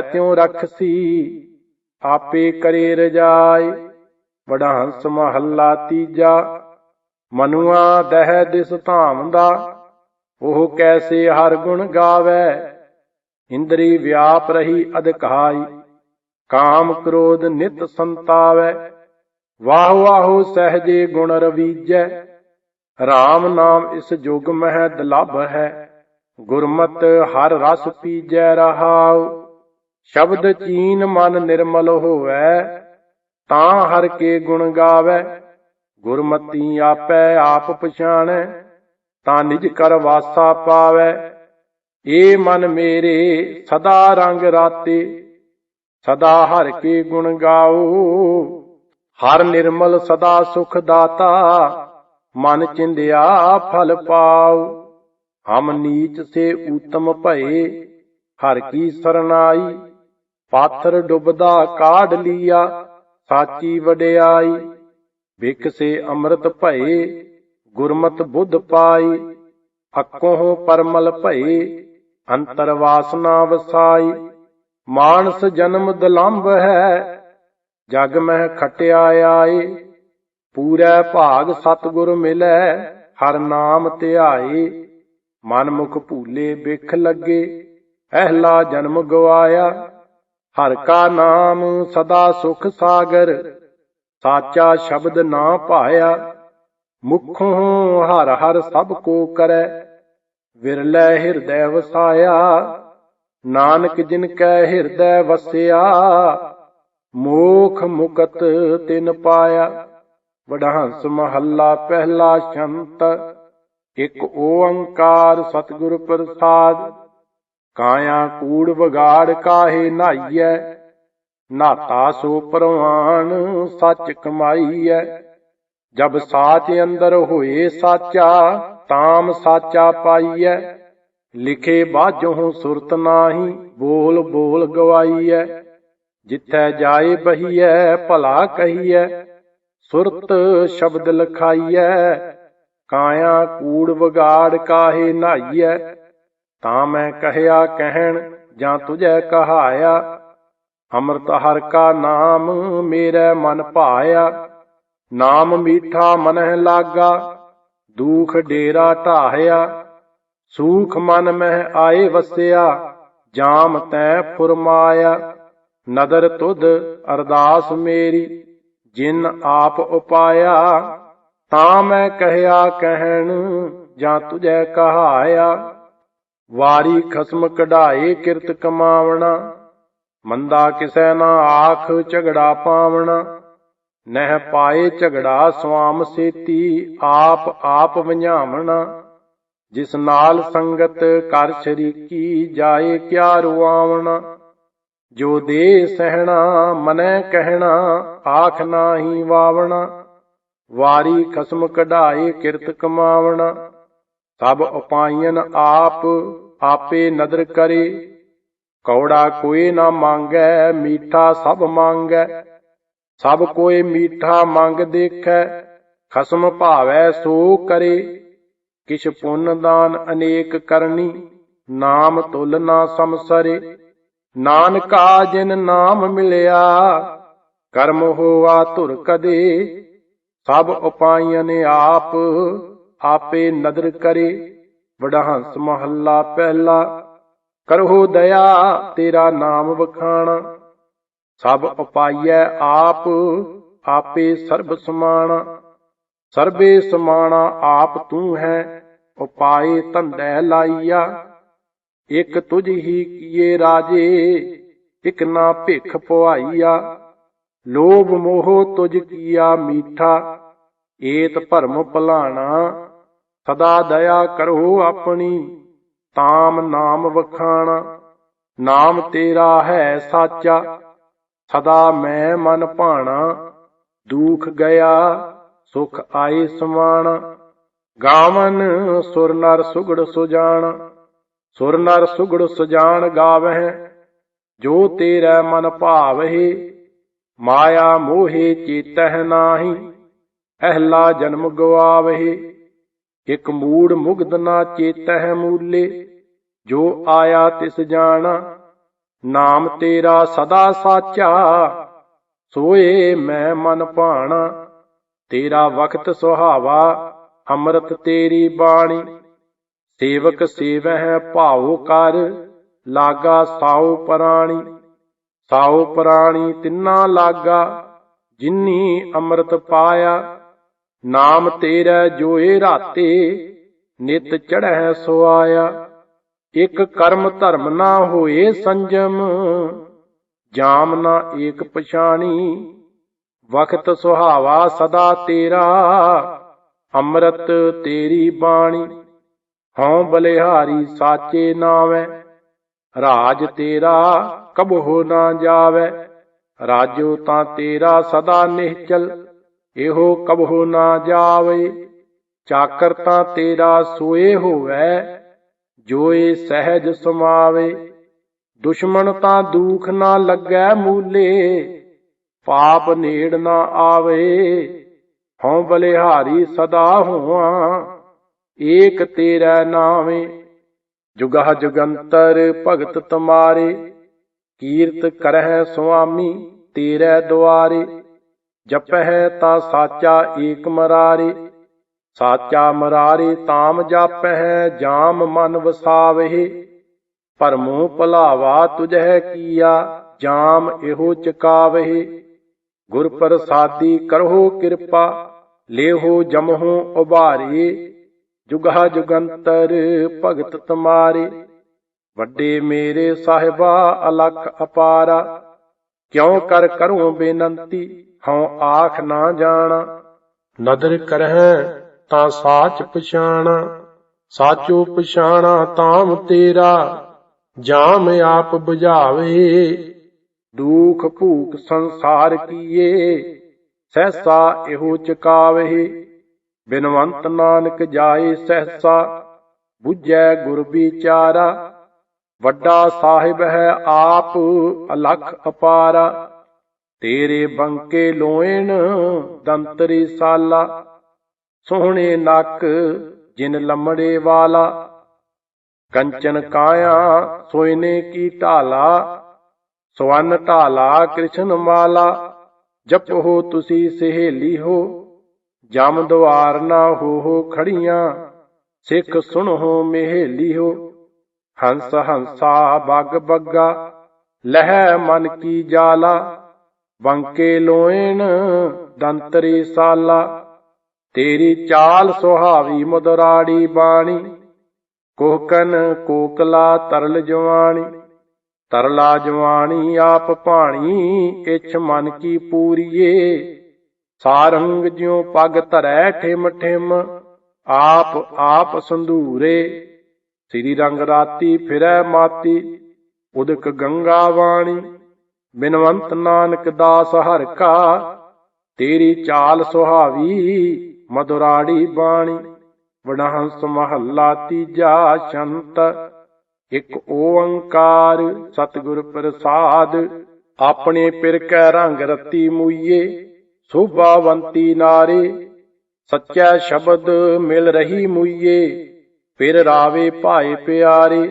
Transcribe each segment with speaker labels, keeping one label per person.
Speaker 1: ਤਿਉ ਰਖਸੀ? ਆਪੇ ਕਰੇ ਰਜਾਈ ਵਡਹੰਸ ਮਹੱਲਾ ਤੀਜਾ। ਮਨੁਆ ਦਹਿ ਦਿਸ ਧਾਮ ਦਾ ਉਹ ਕੈਸੇ ਹਰ ਗੁਣ ਗਾਵੇ? ਇੰਦਰੀ ਵਿਆਪ ਰਹੀ ਅਧਿਕਾਈ। ਕਾਮ ਕ੍ਰੋਧ ਨਿਤ ਸੰਤਾਵੈ। ਵਾਹ ਵਾਹੋ ਸਹਜੇ ਗੁਣ ਰਵੀਜੈ। RAM ਨਾਮ ਇਸ ਜੁਗ ਮਹਿ ਦੁਲਭ ਹੈ। ਗੁਰਮਤ ਹਰ ਰਸ ਪੀਜੈ ਰਹਾਉ। ਸ਼ਬਦ ਚੀਨ ਮਨ ਨਿਰਮਲ ਹੋਵੈ ਤਾਂ ਹਰ ਕੇ ਗੁਣ ਗਾਵੈ। ਗੁਰਮਤੀ ਆਪੈ ਆਪ ਪਛਾਣੈ ਤਾਂ ਨਿਜ ਕਰ ਵਾਸਾ ਪਾਵੈ। ਏ ਮਨ ਮੇਰੇ ਸਦਾ ਰੰਗ ਰਾਤੇ ਸਦਾ ਹਰ ਕੇ ਗੁਣ ਗਾਓ। ਹਰ ਨਿਰਮਲ ਸਦਾ ਸੁਖ ਦਾਤਾ ਮਨ ਚਿੰਦਿਆ ਫਲ ਪਾਉ ਹਮ ਨੀਚ ਸੇ ਊਤਮ ਭਏ ਹਰ ਕੀ ਸਰਨਾਈ ਪਾਥਰ ਡੁੱਬਦਾ ਕਾਢ ਲੀਆ, ਸਾਚੀ ਵਡਿਆਈ। ਵਿਕ ਸੇ ਅੰਮ੍ਰਿਤ ਭਏ, ਗੁਰਮਤ ਬੁੱਧ ਪਾਈ। ਅੱਕੋਂ ਪਰਮਲ ਭਏ, ਅੰਤਰ ਵਾਸਨਾ ਵਸਾਈ। ਮਾਨਸ ਜਨਮ ਦਲੰਭ ਹੈ, ਜਗ ਮਹਿ ਖਟਿਆ ਆਏ। ਪੂਰੈ ਭਾਗ ਸਤਿਗੁਰ ਮਿਲੈ, ਹਰ ਨਾਮ ਧਿਆਏ। ਮਨ ਮੁਖ ਭੂਲੇ ਬਿਖ ਲੱਗੇ, ਅਹਲਾ ਜਨਮ ਗਵਾਇਆ। ਹਰ ਕਾ ਨਾਮ ਸਦਾ ਸੁਖ ਸਾਗਰ, ਸਾਚਾ ਸ਼ਬਦ ਨਾ ਭਾਇਆ, ਮੁਖੋਂ ਹਰ ਹਰ ਸਭ ਕੋ ਕਰੈ, ਵਿਰਲੇ ਹਿਰਦੈ ਵਸਾਇਆ, ਨਾਨਕ ਜਿਨ ਕੈ ਹਿਰਦੈ ਵਸਿਆ, ਮੋਖ ਮੁਕਤ ਤਿਨ ਪਾਇਆ, ਵਡਹੰਸ ਮਹੱਲਾ ਪਹਿਲਾ ਸ਼ੰਤ, ਇਕ ਓੰਕਾਰ ਸਤਿਗੁਰ ਪ੍ਰਸਾਦ ਕਾਇਆ ਕੂੜ ਵਿਗਾੜ ਕਾਹੇ ਨਾਈਐ? ਨਾਤਾ ਸੋ ਪਰਵਾਨ ਸੱਚ ਕਮਾਈਐ। ਜਬ ਸਾਚ ਅੰਦਰ ਹੋਏ ਸਾਚਾ, ਤਾਮ ਸਾਚਾ ਪਾਈਐ। ਲਿਖੇ ਬਾਝੋਂ ਸੁਰਤ ਨਾਹੀ ਬੋਲ ਬੋਲ ਗਵਾਈਐ। ਜਿੱਥੈ ਜਾਏ ਬਹੀਐ, ਭਲਾ ਕਹੀਐ। ਸੁਰਤ ਸ਼ਬਦ ਲਖਾਈਐ। ਕਾਇਆ ਕੂੜ ਵਿਗਾੜ ਕਾਹੇ ਨਾਈਐ। ਤਾਂ ਮੈਂ ਕਹਿਆ, ਕਹਿਣ, ਜਾਂ ਤੁਝੈ ਕਹਾਇਆ, ਅੰਮ੍ਰਿਤ ਹਰ ਕਾ ਨਾਮ ਮੇਰੇ ਮਨ ਭਾਇਆ, ਨਾਮ ਮੀਠਾ ਮਨਹਿ ਲਾਗਾ, ਦੁਖ ਡੇਰਾ ਢਾਹਿਆ, ਸੂਖ ਮਨ ਮਹਿ ਆਏ ਵਸਿਆ, ਜਾਮ ਤੈ ਫੁਰਮਾਇਆ, ਨਦਰ ਤੁਧ ਅਰਦਾਸ ਮੇਰੀ, ਜਿਨ ਆਪ ਉਪਾਇਆ, ਤਾਂ ਮੈਂ ਕਹਿਆ, ਕਹਿਣ, ਜਾਂ ਤੁਝੈ ਕਹਾਇਆ ਵਾਰੀ ਖਸਮ ਕਢਾਏ ਕਿਰਤ ਕਮਾਵਣਾ, ਮੰਦਾ ਕਿਸੈ ਨਾ ਆਖ ਝਗੜਾ ਪਾਵਣਾ, ਨਹਿ ਪਾਏ ਝਗੜਾ ਸਵਾਮ ਸੇਤੀ ਆਪ ਆਪ ਵੰਝਾਵਣਾ, ਜਿਸ ਨਾਲ ਸੰਗਤ ਕਰ ਸ਼ਰੀਕੀ ਜਾਏ ਕਿਆ ਰੁਆਵਣਾ ਜੋ ਦੇ ਸਹਿਣਾ ਮਨੈ ਕਹਿਣਾ ਆਖ ਨਾਹੀ ਵਾਵਣਾ, ਵਾਰੀ ਖਸਮ ਕਢਾਏ ਕਿਰਤ ਕਮਾਵਣਾ ਸਭ ਉਪਾਇਨ ਆਪ ਆਪੇ ਨਦਰ ਕਰੇ। ਕੌੜਾ ਕੋਈ ਨਾ ਮੰਗੈ, ਮੀਠਾ ਸਭ ਮੰਗੈ। ਸਭ ਕੋਈ ਮੀਠਾ ਮੰਗ ਦੇਖੈ, ਖਸਮ ਭਾਵੈ ਸੋ ਕਰੇ। ਕਿਛ ਪੁੰਨ ਦਾਨ ਅਨੇਕ ਕਰਨੀ, ਨਾਮ ਤੁਲ ਨਾ ਸਮਸਰੇ ਨਾਨਕਾ ਜਿਨ ਨਾਮ ਮਿਲਿਆ, ਕਰਮ ਹੋਆ ਧੁਰ ਕਦੇ। ਸਭ ਉਪਾਈਆਂ ਆਪ ਆਪੇ ਨਦਰ ਕਰੇ, ਵਡਹੰਸ ਮਹੱਲਾ ਪਹਿਲਾ। ਕਰਹੁ ਦਇਆ, ਤੇਰਾ ਨਾਮ ਵਖਾਣਾ। ਸਭ ਉਪਾਈਐ ਆਪ, ਆਪੇ ਸਰਬ ਸਮਾਣਾ। ਸਰਬੇ ਸਮਾਣਾ ਆਪ ਤੂੰ ਹੈ, ਉਪਾਏ ਧੰਦੈ ਲਾਈਆ। ਇਕ ਤੁਝ ਹੀ ਕੀਏ ਰਾਜੇ, ਇਕ ਨਾ ਭਿਖ ਪੁਆਈਆ। ਲੋਭ ਮੋਹ ਤੁਝ ਕੀਆ ਮੀਠਾ, ਏਤ ਭਰਮ ਭਲਾਣਾ ਸਦਾ ਦਇਆ ਕਰੋ ਆਪਣੀ, ਤਾਮ ਨਾਮ ਵਖਾਣਾ। ਨਾਮ ਤੇਰਾ ਹੈ ਸਾਚਾ, ਸਦਾ ਮੈਂ ਮਨ ਭਾਣਾ। ਦੁਖ ਗਿਆ, ਸੁਖ ਆਏ ਸਮਾਣਾ। ਗਾਵਨ ਸੁਰ ਨਰ ਸੁਗੜ ਸੁਜਾਣ। ਸੁਰ ਨਰ ਸੁਗੜ ਸੁਜਾਨ ਗਾਵਹਿ, ਜੋ ਤੇਰਾ ਮਨ ਭਾਵਹਿ, ਮਾਇਆ ਮੋਹੇ ਚੇਤਹਿ ਨਾਹੀ। ਅਹਲਾ ਜਨਮ ਗਵਾਵਹਿ। ਇਕ ਮੂੜ ਮੁਗਧ ਨਾ ਚੇਤਹਿ ਮੂਲੇ, ਜੋ ਆਇਆ ਤਿਸ ਜਾਣਾ, ਨਾਮ ਤੇਰਾ ਸਦਾ ਸਾਚਾ, ਸੋਏ ਮੈਂ ਮਨ ਭਾਣਾ, ਤੇਰਾ ਵਕਤ ਸੁਹਾਵਾ, ਅੰਮ੍ਰਿਤ ਤੇਰੀ ਬਾਣੀ, ਸੇਵਕ ਸੇਵਹਿ ਭਾਉ ਕਰ, ਲਾਗਾ ਸਾਉ ਪ੍ਰਾਣੀ ਸਾਉ ਪ੍ਰਾਣੀ ਤਿੰਨਾ ਲਾਗਾ, ਜਿਨੀ ਅੰਮ੍ਰਿਤ ਪਾਇਆ ਨਾਮ ਤੇਰਾ ਜੋਏ ਰਾਤੇ, ਨਿਤ ਚੜ੍ਹੈ ਸੁਆਇਆ ਇਕ ਕਰਮ ਧਰਮ ਨਾ ਹੋਏ ਸੰਜਮ, ਜਾਮ ਨਾ ਏਕ ਪਛਾਣੀ। ਵਖਤ ਸੁਹਾਵਾ ਸਦਾ ਤੇਰਾ, ਅੰਮ੍ਰਿਤ ਤੇਰੀ ਬਾਣੀ। ਹਉ ਬਲਿਹਾਰੀ ਸਾਚੇ ਨਾਵੇਂ ਰਾਜ ਤੇਰਾ ਕਬਹੁ ਨਾ ਜਾਵੇ। ਰਾਜੋ ਤਾਂ ਤੇਰਾ ਸਦਾ ਨਿਹਚਲ। ਇਹੋ ਕਬਹੁ ਨਾ ਜਾਵੇ ਚਾਕਰ ਤਾਂ ਤੇਰਾ ਸੋਏ ਹੋਵੇ, ਜੋਏ ਸਹਿਜ ਸਮਾਵੇ। ਦੁਸ਼ਮਣ ਤਾਂ ਦੁਖ ਨਾ ਲੱਗੈ ਮੂਲੇ, ਪਾਪ ਨੇੜ ਨਾ ਆਵੇ। ਹਉ ਬਲਿਹਾਰੀ ਸਦਾ ਹੋਵਾਂ, ਏਕ ਤੇਰਾ ਨਾਵੇਂ ਜੁਗਹ ਜੁਗੰਤਰ ਭਗਤ ਤੁਮਾਰੇ, ਕੀਰਤ ਕਰਹਿ ਸੁਆਮੀ ਤੇਰੇ ਦੁਆਰੇ। ਜਪਹਿ ਤਾ ਸਾਚਾ ਏਕ ਮਰਾਰੇ, ਸਾਚਾ ਮਰਾਰੇ ਤਾਮ ਜਾਪਹਿ, ਜਾਮ ਮਨ ਵਸਾਵਹਿ। ਭਰਮੋ ਭਲਾਵਾ ਤੁਝੈ ਕੀਆ, ਜਾਮ ਇਹੋ ਚਕਾਵਹਿ। ਗੁਰ ਪ੍ਰਸਾਦੀ ਕਰਹੁ ਕਿਰਪਾ, ਲੇਹੋ ਜਮਹੁ ਉਬਾਰੇ ਜੁਗਾ ਜੁਗੰਤਰ ਭਗਤ ਤੁਮਾਰੇ, ਵੱਡੇ ਮੇਰੇ ਸਾਹਿਬਾ ਅਲਖ ਅਪਾਰਾ। ਕਿਉ ਕਰ ਕਰੂੰ ਬੇਨੰਤੀ ਹਉ ਆਖ ਨਾ ਜਾਣਾ। ਨਦਰ ਕਰਹਿ ਤਾਂ ਸਾਚ ਪਛਾਣਾ। ਸਾਚੋ ਪਛਾਣਾ ਤਾਮ ਤੇਰਾ। ਜਾਮ ਆਪ 부ਝਾਵੇ ਦੁਖ ਭੂਖ ਸੰਸਾਰ ਕੀਏ। ਸਹਸਾ ਇਹੋ ਚਕਾਵੇ। ਬਿਨਵੰਤ ਨਾਨਕ ਜਾਏ ਸਹਸਾ। 부ਝੈ ਗੁਰ ਵਿਚਾਰਾ। ਵੱਡਾ ਸਾਹਿਬ ਹੈ ਆਪ ਅਲਖ ਅਪਾਰਾ। ਤੇਰੇ ਬੰਕੇ ਲੋਇਣ ਦੰਤਰੀ ਸਾਲਾ, ਸੋਹਣੇ ਨੱਕ ਜਿਨ ਲੰਮੜੇ ਵਾਲਾ। ਕੰਚਨ ਕਾਇਆ ਸੋਇਨੇ ਕੀ ਢਾਲਾ, ਸਵਨ ਢਾਲਾ ਕ੍ਰਿਸ਼ਨ ਮਾਲਾ। ਜਪੋ ਤੁਸੀਂ ਸਹੇਲੀ ਹੋ, ਜਮ ਦੁਆਰ ਨਾ ਹੋ ਖੜੀਆਂ, ਸਿੱਖ ਸੁਣੋ ਮਹੇਲੀ ਹੋ। ਹੰਸ ਹੰਸਾ ਬਗ ਬੱਗਾ, ਲਹਿ ਮਨ ਕੀ ਜਾਲਾ। ਬੰਕੇ ਲੋਇਣ ਦੰਤਰੀ ਸਾਲਾ, ਤੇਰੀ ਚਾਲ ਸੁਹਾਵੀ ਮਦਰਾੜੀ ਬਾਣੀ ਕੋਹਕਨ ਕੋਕਲਾ ਤਰਲ ਜਵਾਨੀ ਤਰਲਾ ਜਵਾਨੀ ਆਪ ਭਾਣੀ, ਇਛ ਮਨ ਕੀ ਪੂਰੀਏ, ਸਾਰੰਗ ਜਿਉ ਪਗ ਧਰੈ ਠਿਮ ਠਿਮ, ਆਪ ਆਪ ਸੰਧੂਰੇ, ਸ੍ਰੀ ਰੰਗ ਰਾਤੀ ਫਿਰੈ ਮਾਤੀ, ਉਦਕ ਗੰਗਾ ਵਾਣੀ। ਬਿਨਵੰਤ ਨਾਨਕ ਦਾਸ ਹਰ ਕਾ, ਤੇਰੀ ਚਾਲ ਸੁਹਾਵੀ ਮధుਰਾੜੀ ਬਾਣੀ ਵਡਹੰਸ ਮਹੱਲਾ ਤੀਜਾ ਸ਼ੰਤ, ਇਕ ਓੰਕਾਰ ਸਤਿਗੁਰ ਪ੍ਰਸਾਦ, ਆਪਣੇ ਪਿਰ ਕੈ ਰੰਗ ਰਤੀ ਮੂਈਏ, ਸੋਭਾਵੰਤੀ ਨਾਰੇ, ਸੱਚਾ ਸ਼ਬਦ ਮਿਲ ਰਹੀ ਮੂਈਏ, ਫਿਰ ਰਾਵੇ ਭਾਏ ਪਿਆਰੇ,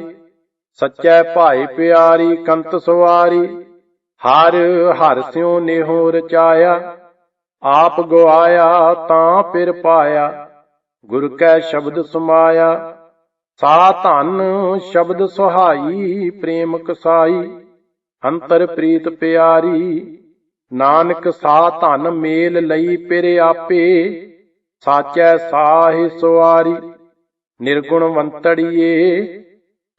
Speaker 1: ਸੱਚੈ ਭਾਏ ਪਿਆਰੀ ਕੰਤ ਸਵਾਰੀ ਹਰ ਹਰ ਸਿਉ ਨੇਹੋ ਰਚਾਇਆ ਆਪ ਗਵਾਇਆ ਤਾਂ ਫਿਰ ਪਾਇਆ। ਗੁਰ ਕੈ ਸ਼ਬਦ ਸਮਾਇਆ, ਸਾ ਧਨ ਸ਼ਬਦ ਸੁਹਾਈ, ਪ੍ਰੇਮ ਕਸਾਈ। ਅੰਤਰ ਪ੍ਰੀਤ ਪਿਆਰੀ, ਨਾਨਕ ਸਾ ਧਨ ਮੇਲ ਲਈ ਪਿਰੇ ਆਪੇ। ਸਾਚੈ ਸਾਹਿ ਨਿਰਗੁਣ ਵੰਤੜੀਏ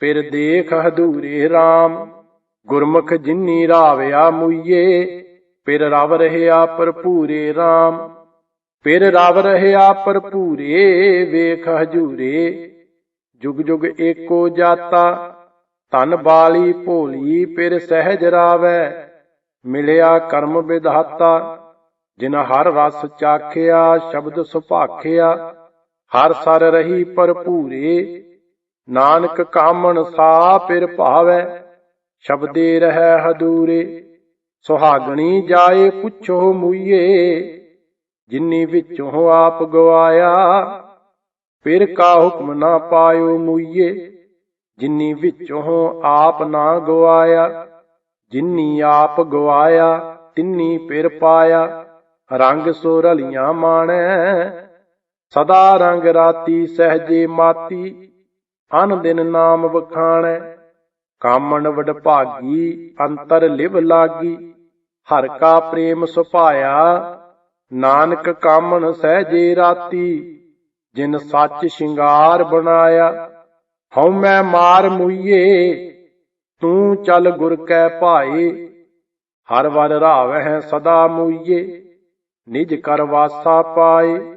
Speaker 1: ਫਿਰ ਦੇਖ ਹਦੂਰੇ RAM ਗੁਰਮੁਖ ਜਿਨੀ ਰਾਵਿਆ ਮੁਈਏ, ਫਿਰ ਰਵ ਰਹਿਆ ਭਰਪੂਰੇ RAM ਪਿਰ ਰਵ ਰਹਿਆ ਭਰਪੂਰੇ, ਵੇਖ ਹਜੂਰੇ। ਜੁਗ ਜੁਗ ਏਕੋ ਜਾਤਾ, ਧਨ ਬਾਲੀ ਭੋਲੀ ਪਿਰ ਸਹਿਜ ਰਾਵੈ। ਮਿਲਿਆ ਕਰਮ ਵਿਧਾਤਾ, ਜਿਨ ਹਰ ਰਸ ਚਾਖਿਆ, ਸ਼ਬਦ ਸੁਭਾਖਿਆ। ਹਰ ਸਰ ਰਹੀ ਭਰਪੂਰੇ, ਨਾਨਕ ਕਾਮਣ ਸਾ ਪਿਰ ਭਾਵੈ। ਸ਼ਬਦੇ ਰਹਿ ਹਦੂਰੇ, ਸੁਹਾਗਣੀ ਜਾਏ ਪੁੱਛੋ ਮੁਈਏ, ਜਿਨੀ ਵਿੱਚੋਂ ਆਪ ਗਵਾਇਆ, ਫਿਰ ਕਾ ਹੁਕਮ ਨਾ ਪਾਇਓ ਮੁਈਏ, ਜਿਨੀ ਵਿੱਚੋਂ ਆਪ ਨਾ ਗਵਾਇਆ, ਜਿੰਨੀ ਆਪ ਗਵਾਇਆ, ਤਿੰਨੀ ਫਿਰ ਪਾਇਆ, ਰੰਗ ਸੋ ਰਲੀਆਂ ਮਾਣੈ, ਸਦਾ ਰੰਗ ਰਾਤੀ ਸਹਜੇ ਮਾਤੀ, ਅਨ ਦਿਨ ਨਾਮ ਵਖਾਣੈ ਕਾਮਣ ਵਡਭਾਗੀ, ਅੰਤਰ ਲਿਵ ਲਾਗੀ। ਹਰ ਕਾ ਪ੍ਰੇਮ ਸੁਭਾਇਆ, ਨਾਨਕ ਕਾਮਣ ਸਹਿਜੇ ਰਾਤੀ। ਜਿਨ ਸੱਚ ਸ਼ਿੰਗਾਰ ਬਣਾਇਆ, ਹਉ ਮੈਂ ਮਾਰ ਮੁਈਏ। ਤੂੰ ਚੱਲ ਗੁਰ ਕੈ ਭਾਏ, ਹਰ ਵਰ ਰਾਵਹਿ ਸਦਾ ਮੁਈਏ। ਨਿਜ ਕਰ ਵਾਸਾ ਪਾਏ,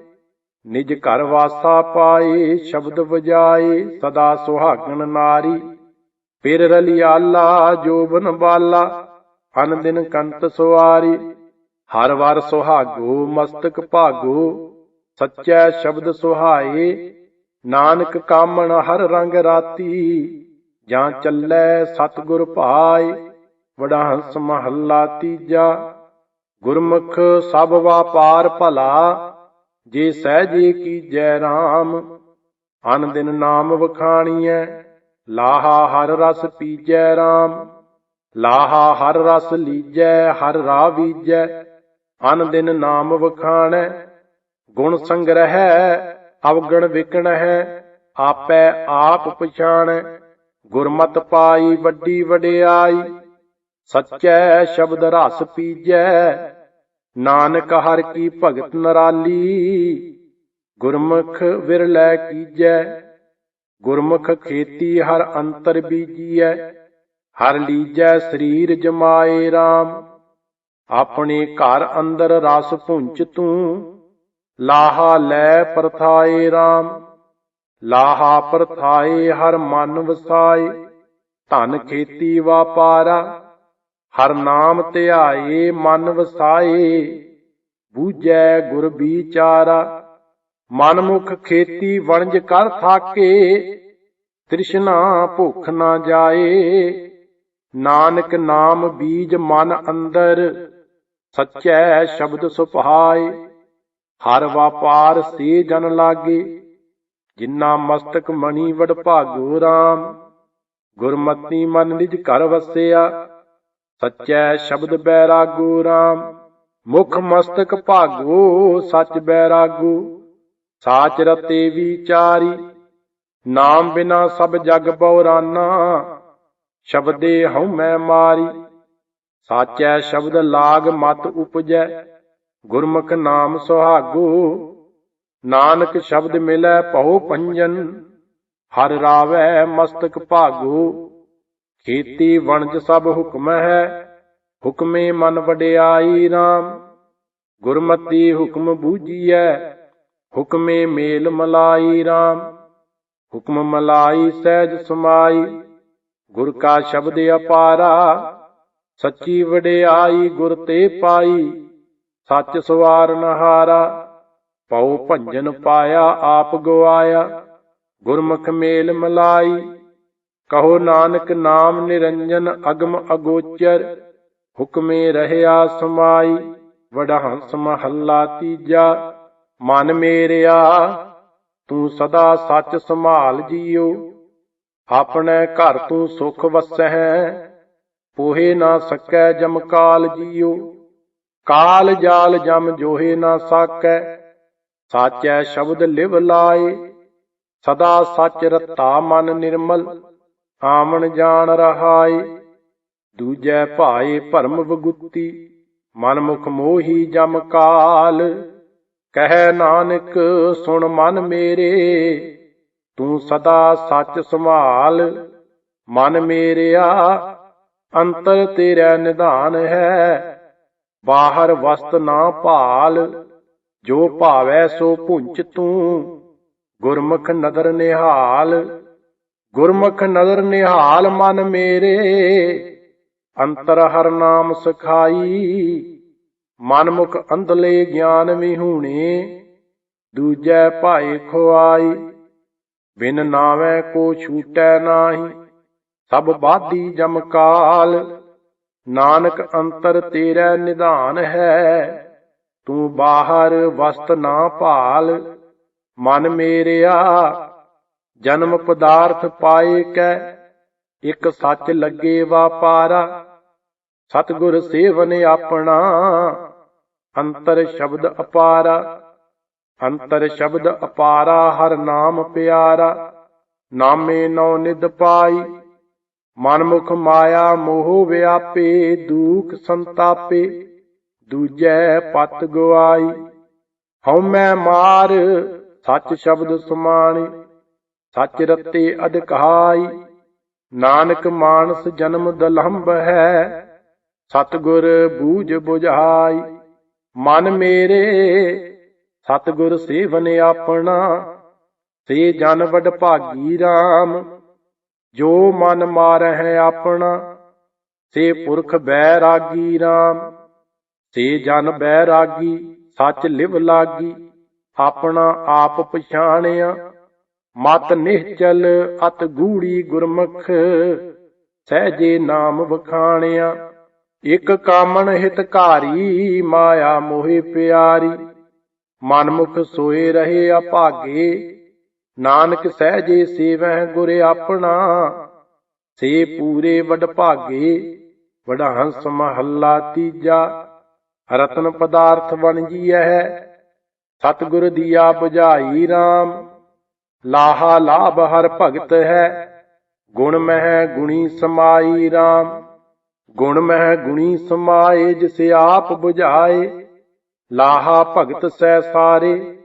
Speaker 1: ਨਿਜ ਘਰ ਵਾਸਾ ਪਾਏ, ਸ਼ਬਦ ਵਜਾਏ, ਸਦਾ ਸੁਹਾਗਣ ਨਾਰੀ। ਫਿਰ ਰਲਿਆਲਾ ਜੋਬਨ ਬਾਲਾ, ਅਨ ਦਿਨ ਕੰਤ ਸੁਆਰੀ ਹਰ ਵਾਰ ਸੁਹਾਗੋ, ਮਸਤਕ ਭਾਗੋ, ਸੱਚੈ ਸ਼ਬਦ ਸੁਹਾਏ, ਨਾਨਕ ਕਾਮਣ ਹਰ ਰੰਗ ਰਾਤੀ, ਜਾਂ ਚੱਲੈ ਸਤਿਗੁਰ ਭਾਏ ਵਡਾ ਹੰਸ ਮਹੱਲਾ ਤੀਜਾ, ਗੁਰਮੁਖ ਸਭ ਵਾਪਾਰ ਭਲਾ, ਜੇ ਸਹਿਜੇ ਕੀਜੈ RAM ਅਨ ਦਿਨ ਨਾਮ ਵਖਾਣੀਐ ਲਾਹਾ ਹਰ ਰਸ ਪੀਜੈ RAM ਲਾਹਾ ਹਰ ਰਸ ਲੀਜੈ, ਹਰ ਰਾਹ ਵੀਜੈ। ਅਨ ਦਿਨ ਨਾਮ ਵਖਾਣੈ। ਗੁਣ ਸੰਗ੍ਰਹਿ, ਅਵਗਣ ਵਿਕਣ ਹੈ ਆਪੈ ਆਪ ਪਛਾਣੈ। ਗੁਰਮਤ ਪਾਈ ਵੱਡੀ ਵਡਿਆਈ। ਸੱਚੈ ਸ਼ਬਦ ਰਸ ਪੀਜੈ। ਨਾਨਕ ਹਰ ਕੀ ਭਗਤ ਨਰਾਲੀ। ਗੁਰਮੁਖ ਵਿਰਲੇ ਕੀਜੈ। ਗੁਰਮੁਖ ਖੇਤੀ ਹਰ ਅੰਤਰ ਬੀਜੀਐ ਹਰ ਲੀਜੈ ਸਰੀਰ ਜਮਾਏ RAM ਆਪਣੇ ਘਰ ਅੰਦਰ ਰਸ ਪੁੰਚ ਤੂੰ, ਲਾਹਾ ਲੈ ਪਰਥਾਏ RAM ਲਾਹਾ ਪਰਥਾਏ ਹਰ ਮਨ ਵਸਾਏ, ਧਨ ਖੇਤੀ ਵਾਪਾਰਾ, ਹਰ ਨਾਮ ਧਿਆਏ ਮਨ ਵਸਾਏ। ਬੂਝੈ ਗੁਰ ਵਿਚਾਰਾ ਮਨ ਮੁਖ ਖੇਤੀ ਵਣਜ ਕਰ ਥਾਕੇ, ਤ੍ਰਿਸ਼ਨਾ ਭੁੱਖ ਨਾ ਜਾਏ। ਨਾਨਕ ਨਾਮ ਬੀਜ ਮਨ ਅੰਦਰ, ਸੱਚੈ ਸ਼ਬਦ ਸੁਭਾਏ ਹਰ ਵਪਾਰ ਸੇ ਜਨ ਲਾਗੇ, ਜਿਨਾ ਮਸਤਕ ਮਣੀ ਵਡ ਭਾਗੋ RAM ਗੁਰਮਤੀ ਮਨ ਨਿਜ ਘਰ ਵਸਿਆ, ਸੱਚੈ ਸ਼ਬਦ ਬੈਰਾਗੋ RAM ਮੁਖ ਮਸਤਕ ਭਾਗੋ, ਸੱਚ ਬੈਰਾਗੋ। ਸਾਚ ਰਤੇ ਵਿਚਾਰੀ, ਨਾਮ ਬਿਨਾ ਸਭ ਜਗ ਬਉਰਾਨਾ ਸ਼ਬਦੇ ਹਉ ਮੈਂ ਮਾਰੀ। ਸਾਚੈ ਸ਼ਬਦ ਲਾਗ ਮਤ ਉਪਜੈ, ਗੁਰਮੁਖ ਨਾਮ ਸੁਹਾਗੋ। ਨਾਨਕ ਸ਼ਬਦ ਮਿਲੈ ਭਉ ਪੰਜਨ, ਹਰ ਰਾਵੈ ਮਸਤਕ ਭਾਗੋ। ਖੇਤੀ ਵਣਜ ਸਭ ਹੁਕਮ ਹੈ, ਹੁਕਮੇ ਮਨ ਵਡਿਆਈ RAM ਗੁਰਮਤੀ ਹੁਕਮ ਬੂਝੀਐ ਹੁਕਮੇ ਮੇਲ ਮਲਾਈ RAM ਹੁਕਮ ਮਲਾਈ ਸਹਿਜ ਸਮਾਈ। ਗੁਰ ਕਾ ਸ਼ਬਦ ਅਪਾਰਾ। ਸੱਚੀ ਵਡਿਆਈ ਗੁਰ ਤੇ ਪਾਈ। ਸੱਚ ਸਵਾਰਨ ਹਾਰਾ ਪਉ ਭੰਜਨ ਪਾਇਆ ਆਪ ਗਵਾਇਆ। ਗੁਰਮੁਖ ਮੇਲ ਮਲਾਈ। ਕਹੋ ਨਾਨਕ ਨਾਮ ਨਿਰੰਜਨ ਅਗਮ ਅਗੋਚਰ। ਹੁਕਮੇ ਰਹਿਆ ਸਮਾਈ। ਵਡਾ ਹੰਸ ਮਹੱਲਾ ਤੀਜਾ। ਮਨ ਮੇਰਿਆ, ਤੂੰ ਸਦਾ ਸੱਚ ਸੰਭਾਲ ਜੀਓ। ਆਪਣੇ ਘਰ ਤੂੰ ਸੁਖ ਵਸਹਿ, ਪੋਹੇ ਨਾ ਸਕੈ ਜਮਕਾਲ ਜੀਓ। ਕਾਲ ਜਾਲ ਜਮ ਜੋਹੇ ਨਾ ਸਾਕੈ, ਸਾਚੈ ਸ਼ਬਦ ਲਿਵ ਲਾਏ। ਸਦਾ ਸੱਚ ਰਤਾ ਮਨ ਨਿਰਮਲ ਆਮਣ ਜਾਣ ਰਹਾਏ। ਦੂਜੈ ਭਾਏ ਭਰਮ ਵਗੁੱਤੀ ਮਨ ਮੁਖ ਮੋਹੀ ਜਮ ਕਾਲ। ਕਹਿ ਨਾਨਕ, ਸੁਣ ਮਨ ਮੇਰੇ, ਤੂੰ ਸਦਾ ਸੱਚ ਸੰਭਾਲ। ਮਨ ਮੇਰਿਆ, ਅੰਤਰ ਤੇਰਾ ਨਿਧਾਨ ਹੈ। ਬਾਹਰ ਵਸਤ ਨਾ ਭਾਲ, ਜੋ ਭਾਵੈ ਸੋ ਪੁੰਚ ਤੂੰ। ਗੁਰਮੁਖ ਨਦਰ ਨਿਹਾਲ, ਗੁਰਮੁਖ ਨਦਰ ਨਿਹਾਲ ਮਨ ਮੇਰੇ। ਅੰਤਰ ਹਰ ਨਾਮ ਸਖਾਈ ਮਨਮੁਖ ਅੰਧਲੇ ਗਿਆਨ ਵਿਹੂਣੇ ਦੂਜੈ ਭਾਏ ਖੁਆਈ, ਬਿਨ ਨਾਵੇਂ ਕੋ ਛੂਟੈ ਨਾਹੀ, ਸਭ ਬਾਦੀ ਜਮਕਾਲ ਨਾਨਕ ਅੰਤਰ ਤੇਰਾ ਨਿਧਾਨ ਹੈ, ਤੂੰ ਬਾਹਰ ਵਸਤ ਨਾ ਭਾਲ, ਮਨ ਮੇਰਿਆ, ਜਨਮ ਪਦਾਰਥ ਪਾਏ ਕੈ, ਇੱਕ ਸੱਚ ਲੱਗੇ ਵਾਪਾਰਾ, ਸਤਿਗੁਰ ਸੇਵਨ ਆਪਣਾ। ਅੰਤਰ ਸ਼ਬਦ ਅਪਾਰਾ, ਅੰਤਰ ਸ਼ਬਦ ਅਪਾਰਾ ਹਰ ਨਾਮ ਪਿਆਰਾ, ਨਾਮੇ ਨੌ ਨਿਦ ਪਾਈ, ਮਨਮੁਖ ਮਾਇਆ ਮੋਹ ਵਿਆਪੇ, ਦੂਖ ਸੰਤਾਪੇ, ਦੂਜੈ ਪਤ ਗਵਾਈ ਹਉਮੈ ਮਾਰ, ਸੱਚ ਸ਼ਬਦ ਸਮਾਣੇ, ਸੱਚ ਰਤੇ ਅਧਿਕਾਈ। ਨਾਨਕ ਮਾਨਸ ਜਨਮ ਦਲੰਭ ਹੈ, ਸਤਿਗੁਰ ਬੂਝ 부ਝਾਈ ਮਨ ਮੇਰੇ, ਸਤਿਗੁਰ ਸੇਵਨ ਆਪਣਾ, ਸੇ ਜਨ ਵਡ ਭਾਗੀ RAM ਜੋ ਮਨ ਮਾਰਹਿ ਆਪਣਾ, ਸੇ ਪੁਰਖ ਬੈਰਾਗੀ RAM ਸੇ ਜਨ ਬੈਰਾਗੀ ਸੱਚ ਲਿਵ ਲਾਗੀ, ਆਪਣਾ ਆਪ ਪਛਾਣਿਆ, ਮਤ ਨਿਹਚਲ ਅਤ ਗੂੜੀ ਗੁਰਮੁਖ, ਸਹਜੇ ਨਾਮ ਵਖਾਣਿਆ। ਇਕ ਕਾਮਣ ਹਿਤਕਾਰੀ ਮਾਇਆ ਮੋਹਿ ਪਿਆਰੀ। ਮਨਮੁਖ ਸੋਏ ਰਹੇ ਅਭਾਗੇ, ਨਾਨਕ ਸਹਿਜੇ ਸੇਵਹਿ ਗੁਰ ਆਪਣਾ। ਸੇ ਪੂਰੇ ਵਡ ਭਾਗੇ, ਵਡਹੰਸ ਮਹੱਲਾ ਤੀਜਾ। ਰਤਨ ਪਦਾਰਥ ਬਣ ਜੀਐ, ਸਤਿਗੁਰ ਦੀਆ 부ਝਾਈ RAM ਲਾਹਾ ਲਾਭ ਹਰ ਭਗਤ ਹੈ, ਗੁਣ ਮਹਿ ਗੁਣੀ ਸਮਾਈ RAM ਗੁਣ ਮਹਿ ਗੁਣੀ ਸਮਾਏ, ਜਿਸ ਆਪ 부ਝਾਏ ਲਾਹਾ ਭਗਤ ਸੈ ਸਾਰੇ,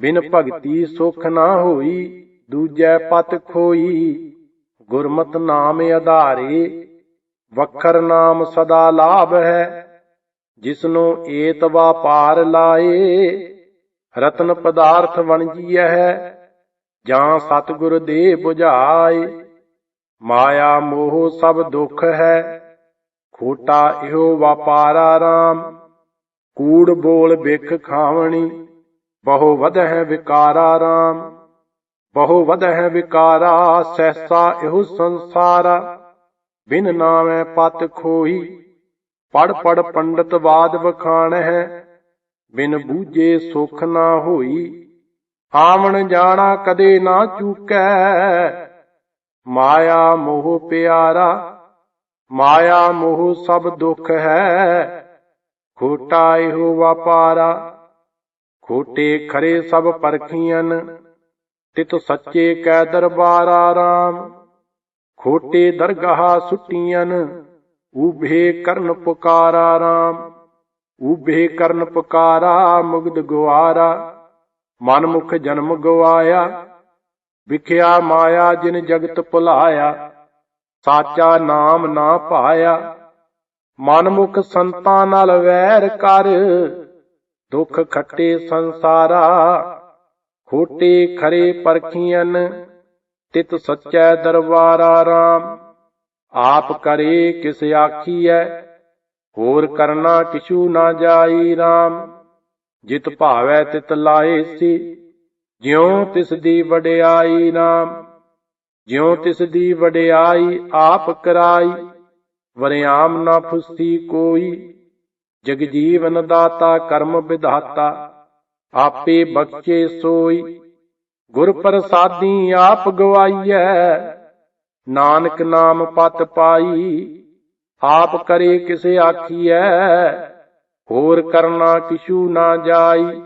Speaker 1: ਬਿਨ ਭਗਤੀ ਸੁਖ ਨਾ ਹੋਈ, ਦੂਜੈ ਪਤ ਖੋਈ, ਗੁਰਮਤ ਨਾਮ ਆਧਾਰੇ, ਵਖਰ ਨਾਮ ਸਦਾ ਲਾਭ ਹੈ, ਜਿਸਨੂੰ ਏਤ ਵਾਪਾਰ ਲਾਏ, ਰਤਨ ਪਦਾਰਥ ਵਣਜੀਐ ਹੈ, ਜਾਂ ਸਤਿਗੁਰ ਦੇ 부ਝਾਏ ਮਾਇਆ ਮੋਹ ਸਭ ਦੁੱਖ ਹੈ ਖੋਟਾ ਇਹੋ ਵਾਪਾਰਾ ਰਾਮ। ਕੂੜ ਬੋਲ ਵਿਖ ਖਾਵਣੀ, ਬਹੁ ਵਧਹਿ ਵਿਕਾਰਾ RAM ਬਹੁ ਵਧਹਿ ਵਿਕਾਰਾ, ਸਹਸਾ ਇਹੋ ਸੰਸਾਰਾ ਬਿਨ ਨਾਮੈ ਪਤ ਖੋਈ, ਪੜ ਪੜ ਪੰਡਤ ਬਾਦ ਵਖਾਣ ਹੈ ਬਿਨ ਬੂਝੇ ਸੁਖ ਨਾ ਹੋਈ, ਆਵਣ ਜਾਣਾ ਕਦੇ ਨਾ ਚੂਕੈ। ਮਾਇਆ ਮੋਹ ਪਿਆਰਾ ਮਾਇਆ ਮੋਹ ਸਭ ਦੁੱਖ ਹੈ। ਖੋਟਾ ਇਹੋ ਵਪਾਰਾ, ਖੋਟੇ ਖਰੇ ਸਭ ਪਰਖੀਆਂ ਤਿਤ ਸੱਚੇ ਕੈ ਦਰਬਾਰਾ RAM ਖੋਟੇ ਦਰਗਾਹ ਸੁਟੀਆਂ ਊਭੇ ਕਰਨ ਪੁਕਾਰਾ RAM ਊਭੇ ਕਰਨ ਪੁਕਾਰਾ ਮੁਗਦ ਗਵਾਰਾ ਮਨਮੁਖ ਜਨਮ ਗਵਾਇਆ, ਵਿਖਿਆ ਮਾਇਆ ਜਿਨ ਜਗਤ ਭੁਲਾਇਆ। ਸਾਚਾ ਨਾਮ ਨਾ ਪਾਇਆ। ਮਨਮੁਖ ਸੰਤਾਂ ਨਾਲ ਵੈਰ ਕਰ। ਦੁੱਖ ਖੱਟੇ ਸੰਸਾਰਾ, ਖੋਟੇ ਖਰੇ ਪਰਖੀਆਂ ਤਿਤ ਸੱਚੈ ਦਰਬਾਰਾ RAM ਆਪ ਕਰੇ ਕਿਸ ਆਖੀਐ। ਹੋਰ ਕਰਨਾ ਕਿਛੂ ਨਾ ਜਾਈ RAM ਜਿਤ ਭਾਵੈ ਤਿਤ ਲਾਏ ਸੀ, ਜਿਉ ਤਿਸ ਦੀ ਵਡਿਆਈ RAM ਜਿਉ ਤਿਸ ਦੀ ਵਡਿਆਈ ਆਪ ਕਰਾਈ ਵਰਿਆਮ ਨਾ ਫੁਸਤੀ ਕੋਈ। ਜਗ ਜੀਵਨ ਦਾਤਾ ਕਰਮ ਵਿਧਾਤਾ, ਆਪੇ ਬਖਸ਼ੇ ਸੋਈ। ਗੁਰ ਪ੍ਰਸਾਦੀ ਆਪ ਗਵਾਈਐ, ਨਾਨਕ ਨਾਮ ਪਤ ਪਾਈ। ਆਪ ਕਰੇ ਕਿਸੇ ਆਖੀਐ, ਹੋਰ ਕਰਨਾ ਕਿਛੂ ਨਾ ਜਾਈ।